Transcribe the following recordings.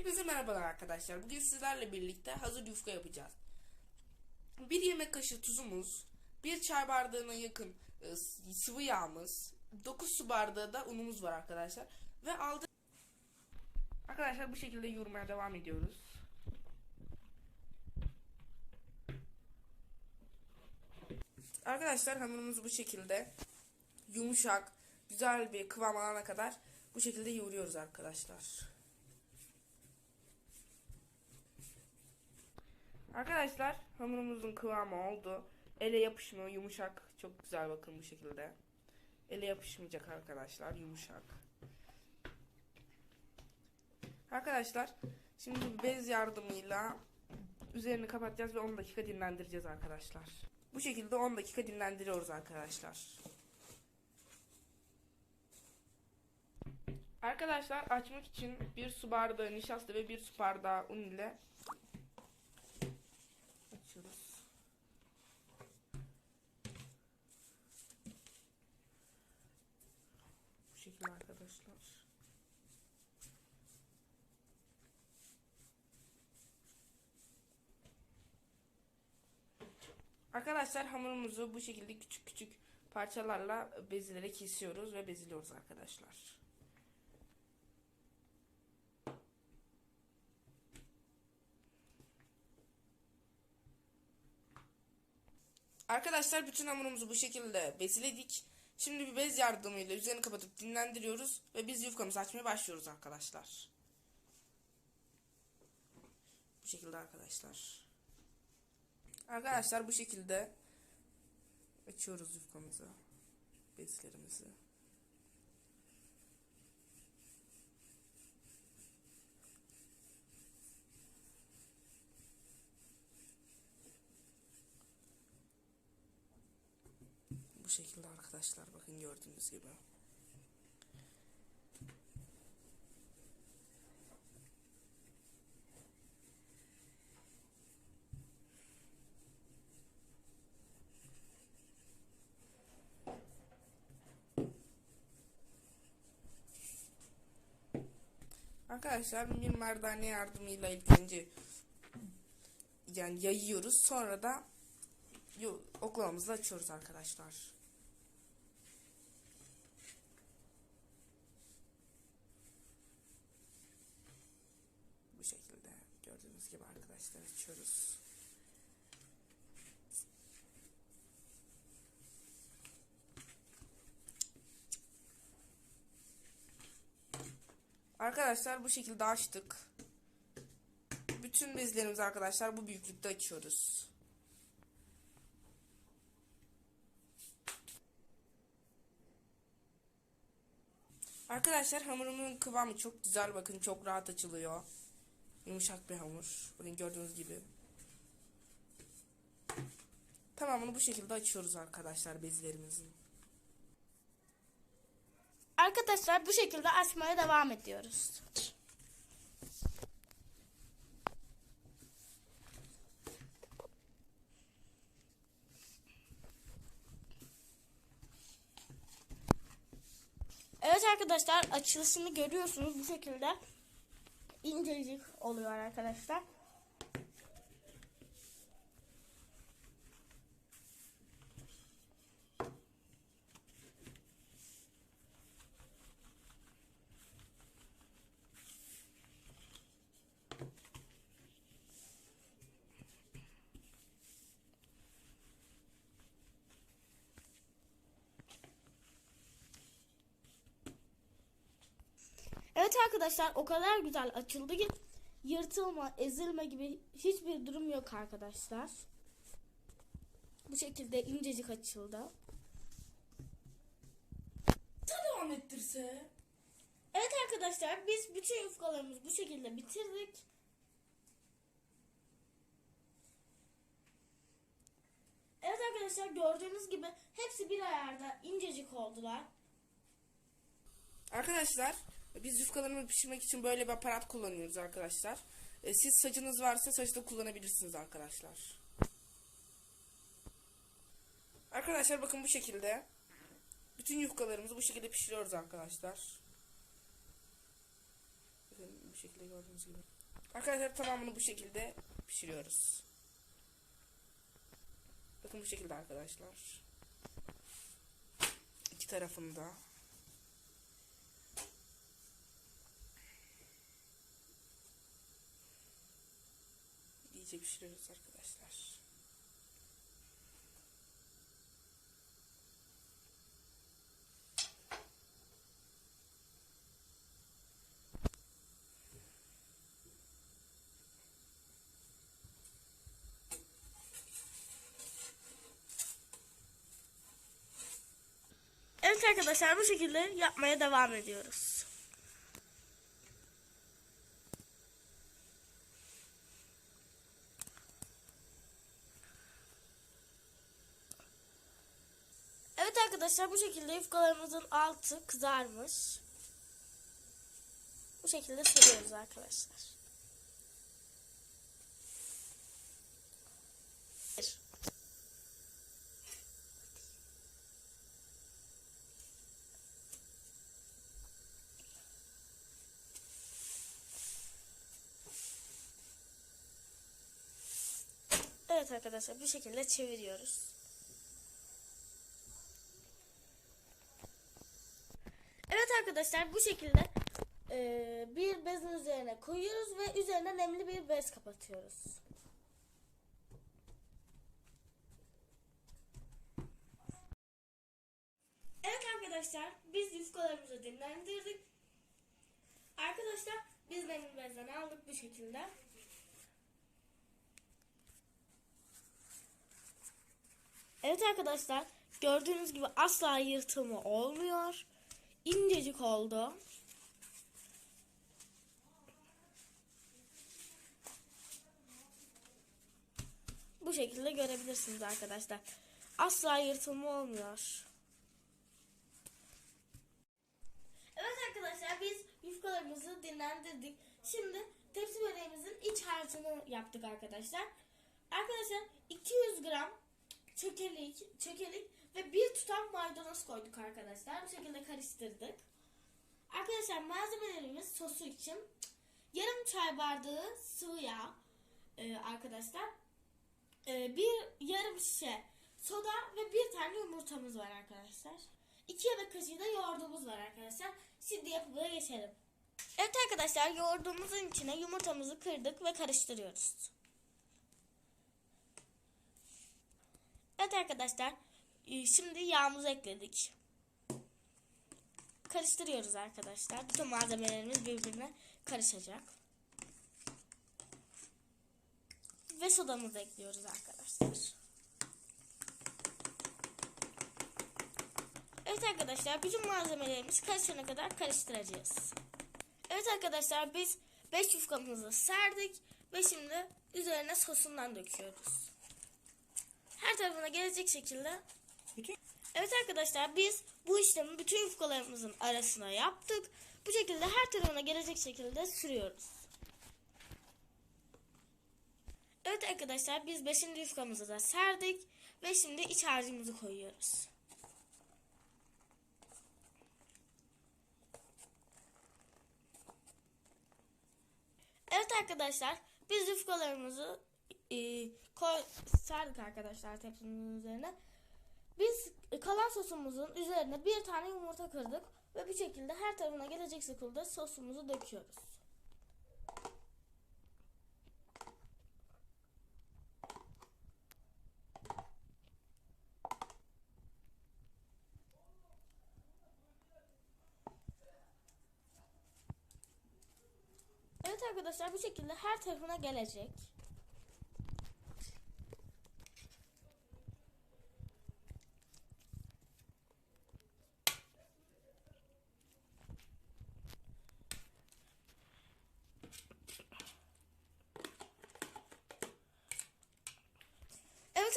Hepinize merhabalar arkadaşlar. Bugün sizlerle birlikte hazır yufka yapacağız. Bir yemek kaşığı tuzumuz, bir çay bardağına yakın e, sıvı yağımız, 9 su bardağı da unumuz var arkadaşlar. Ve aldı Arkadaşlar bu şekilde yoğurmaya devam ediyoruz. Arkadaşlar hamurumuzu bu şekilde yumuşak, güzel bir kıvam alana kadar bu şekilde yoğuruyoruz arkadaşlar. Arkadaşlar hamurumuzun kıvamı oldu. Ele yapışmıyor yumuşak. Çok güzel bakın bu şekilde. Ele yapışmayacak arkadaşlar yumuşak. Arkadaşlar şimdi bez yardımıyla üzerini kapatacağız ve 10 dakika dinlendireceğiz arkadaşlar. Bu şekilde 10 dakika dinlendiriyoruz arkadaşlar. Arkadaşlar açmak için bir su bardağı nişasta ve bir su bardağı un ile açıyoruz. Bu şekilde arkadaşlar. Arkadaşlar hamurumuzu bu şekilde küçük küçük parçalarla bezlere kesiyoruz ve beziliyoruz arkadaşlar. Arkadaşlar bütün hamurumuzu bu şekilde beziledik. Şimdi bir bez yardımıyla üzerini kapatıp dinlendiriyoruz ve biz yufkamızı açmaya başlıyoruz arkadaşlar. Bu şekilde arkadaşlar. Arkadaşlar bu şekilde açıyoruz yufkamızı, bezlerimizi. Şekilde arkadaşlar bakın gördüğünüz gibi. Arkadaşlar bir merdane yardımıyla ilk önce yani yayıyoruz. Sonra da oklavamızı açıyoruz arkadaşlar. Bu şekilde gördüğünüz gibi arkadaşlar açıyoruz. Arkadaşlar bu şekilde açtık. Bütün bezlerimizi arkadaşlar bu büyüklükte açıyoruz. Arkadaşlar hamurumun kıvamı çok güzel. Bakın çok rahat açılıyor. Yumuşak bir hamur. Bakın gördüğünüz gibi. Tamamını bu şekilde açıyoruz arkadaşlar bezlerimizin. Arkadaşlar bu şekilde açmaya devam ediyoruz. Evet arkadaşlar açılışını görüyorsunuz bu şekilde incecik oluyor arkadaşlar. Evet arkadaşlar o kadar güzel açıldı ki yırtılma, ezilme gibi hiçbir durum yok arkadaşlar. Bu şekilde incecik açıldı. devam ettirse. Evet arkadaşlar biz bütün yufkalarımızı bu şekilde bitirdik. Evet arkadaşlar gördüğünüz gibi hepsi bir ayarda incecik oldular. Arkadaşlar biz yufkalarımızı pişirmek için böyle bir aparat kullanıyoruz arkadaşlar. E, Siz saçınız varsa saçta kullanabilirsiniz arkadaşlar. Arkadaşlar bakın bu şekilde. Bütün yufkalarımızı bu şekilde pişiriyoruz arkadaşlar. Bakın bu şekilde gördüğünüz gibi. Arkadaşlar tamamını bu şekilde pişiriyoruz. Bakın bu şekilde arkadaşlar. İki tarafında. İyice pişiriyoruz arkadaşlar. Evet arkadaşlar bu şekilde yapmaya devam ediyoruz. Evet arkadaşlar bu şekilde yufkalarımızın altı kızarmış. Bu şekilde sarıyoruz arkadaşlar. Evet arkadaşlar bu şekilde çeviriyoruz. Evet arkadaşlar bu şekilde eee, bir bezin üzerine koyuyoruz ve üzerine nemli bir bez kapatıyoruz. Evet arkadaşlar biz yufkalarımızı dinlendirdik. Arkadaşlar biz nemli bezden aldık bu şekilde. Evet arkadaşlar gördüğünüz gibi asla yırtılma olmuyor. İncecik oldu. Bu şekilde görebilirsiniz arkadaşlar. Asla yırtılma olmuyor. Evet arkadaşlar biz yufkalarımızı dinlendirdik. Şimdi tepsi böreğimizin iç harcını yaptık arkadaşlar. Arkadaşlar 200 gram çökelik, çökelik ve bir tutam maydanoz koyduk arkadaşlar. Bu şekilde karıştırdık. Arkadaşlar malzemelerimiz sosu için yarım çay bardağı sıvı yağ e, arkadaşlar. E, bir yarım şişe soda ve bir tane yumurtamız var arkadaşlar. İki yemek kaşığı da yoğurdumuz var arkadaşlar. Şimdi yapımına geçelim. Evet arkadaşlar yoğurdumuzun içine yumurtamızı kırdık ve karıştırıyoruz. Evet arkadaşlar şimdi yağımızı ekledik. Karıştırıyoruz arkadaşlar. Bütün malzemelerimiz birbirine karışacak. Ve sodamızı ekliyoruz arkadaşlar. Evet arkadaşlar bütün malzemelerimiz karışana kadar karıştıracağız. Evet arkadaşlar biz 5 yufkamızı serdik ve şimdi üzerine sosundan döküyoruz. Her tarafına gelecek şekilde Evet arkadaşlar biz bu işlemi bütün yufkalarımızın arasına yaptık. Bu şekilde her tarafına gelecek şekilde sürüyoruz. Evet arkadaşlar biz 5. yufkamızı da serdik ve şimdi iç harcımızı koyuyoruz. Evet arkadaşlar biz yufkalarımızı e, koy, serdik arkadaşlar tepsinin üzerine. Biz kalan sosumuzun üzerine bir tane yumurta kırdık ve bu şekilde her tarafına gelecek şekilde sosumuzu döküyoruz. Evet arkadaşlar bu şekilde her tarafına gelecek.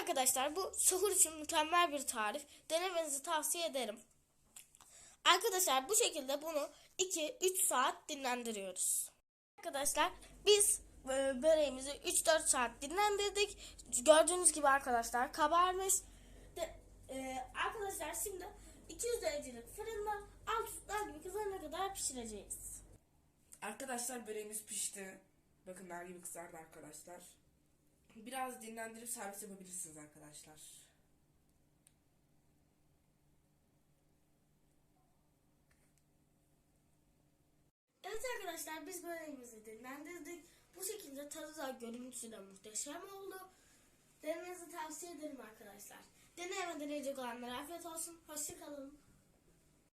Arkadaşlar bu sahur için mükemmel bir tarif. Denemenizi tavsiye ederim. Arkadaşlar bu şekilde bunu 2-3 saat dinlendiriyoruz. Arkadaşlar biz e, böreğimizi 3-4 saat dinlendirdik. Gördüğünüz gibi arkadaşlar kabarmış. De, e, arkadaşlar şimdi 200 derecelik fırında alt üstler gibi kızarana kadar pişireceğiz. Arkadaşlar böreğimiz pişti. Bakın nar gibi kızardı arkadaşlar. Biraz dinlendirip servis yapabilirsiniz arkadaşlar. Evet arkadaşlar biz böreğimizi dinlendirdik. Bu şekilde tadı da görüntüsü de muhteşem oldu. Denemenizi tavsiye ederim arkadaşlar. Deneyemeden deneyecek olanlara afiyet olsun. Hoşçakalın.